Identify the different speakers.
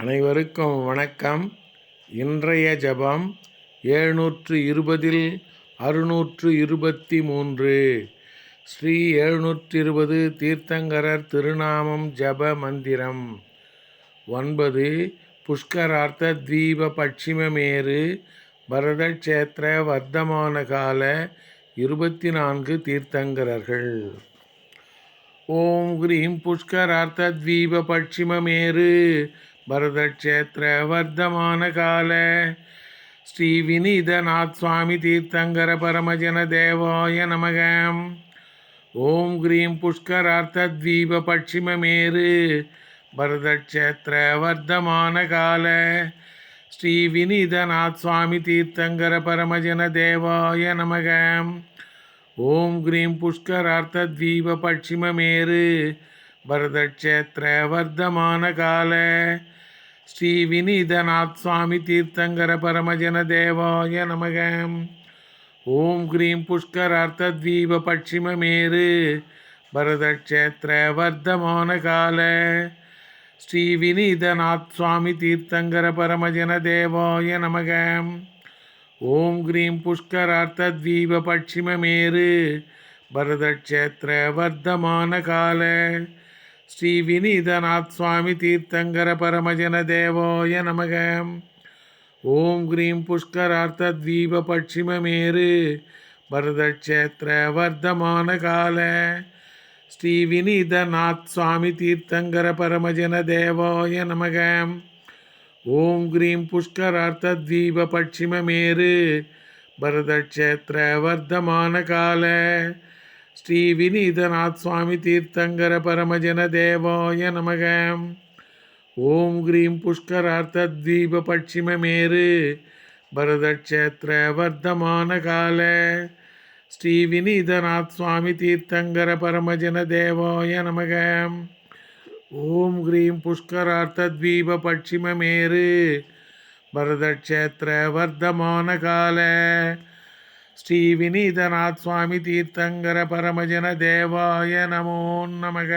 Speaker 1: அனைவருக்கும் வணக்கம். இன்றைய ஜபம் எழுநூற்று இருபதில் அறுநூற்று இருபத்தி மூன்று. ஸ்ரீ எழுநூற்று இருபது தீர்த்தங்கரர் திருநாமம் ஜப மந்திரம். ஒன்பது புஷ்கரார்த்த தீப பட்சிமமேறு பரதக்ஷேத்திர வர்த்தமான கால இருபத்தி நான்கு தீர்த்தங்கரர்கள். ஓம் ஹ்ரீம் புஷ்கரார்த்த தீப பட்சிமமேறு பரதக்ஷேத்திர வர்த்தமான கால ஸ்ரீ வினீதநாத் சுவாமி தீர்த்தங்கர பரமஜன தேவாய நமகம் ஓம் கிரீம் புஷ்கரார்த்த தீப பட்சிமமேரு. பரதக்ஷேத்திர வர்த்தமான கால ஸ்ரீ வினீதநாத் சுவாமி தீர்த்தங்கர பரமஜன தேவாய நமகம் ஓம் கிரீம் புஷ்கரார்த்த தீப பட்சிமமேரு. பரதக்ஷேத்திர வர்த்தமான கால ஸ்ரீ வினீதநாத் சுவாமி தீர்த்தங்கர பரமஜன தேவாய நமக. ஓம் ஹ்ரீம் புஷ்கரார்த்த தீப பட்சிமமேரு. பரதக்ஷேத்திர வர்த்தமான கால. ஸ்ரீ வினீதநாத் சுவாமி தீர்த்தங்கர பரமஜன தேவாய நமக. ஓம் ஹ்ரீம் புஷ்கரார்த்த தீப பட்சிமமேரு. பரதக்ஷேத்திர வர்த்தமான கால. ஸ்ரீ வினீதநாத் சுவாமி தீர்த்தங்கர பரமஜன தேவோய நமக. ஓம் கிரீம் புஷ்கரார்த்த தீப பட்சிமமேரு பரதக்ஷேத்திர வர்த்தமான கால. ஸ்ரீ வினீதநாத் சுவாமி தீர்த்தங்கர பரமஜன தேவோய நமக. ஓம் கிரீம் புஷ்கரார்த்த தீப பட்சிமமேரு பரதக்ஷேத்திர வர்த்தமான கால. ஸ்ரீ வினீதநாத் சுவாமி தீர்த்தங்கர பரமஜன தேவாய நமக. ஓம் கிரீம் புஷ்கரார்த்த தீப பட்சிமமேரு பரதக்ஷேத்திர வர்த்தமான கால. ஸ்ரீ வினீதநாத் சுவாமி தீர்த்தங்கர பரமஜன தேவாய நமக. ஓம் கிரீம் புஷ்கரார்த்த தீப பட்சிமமேரு பரதக்ஷேத்திர வர்த்தமான கால. ஸ்ரீ வினீதநாத் சுவாமி தீர்த்தங்கர பரமஜன தேவாய நமோ நமக.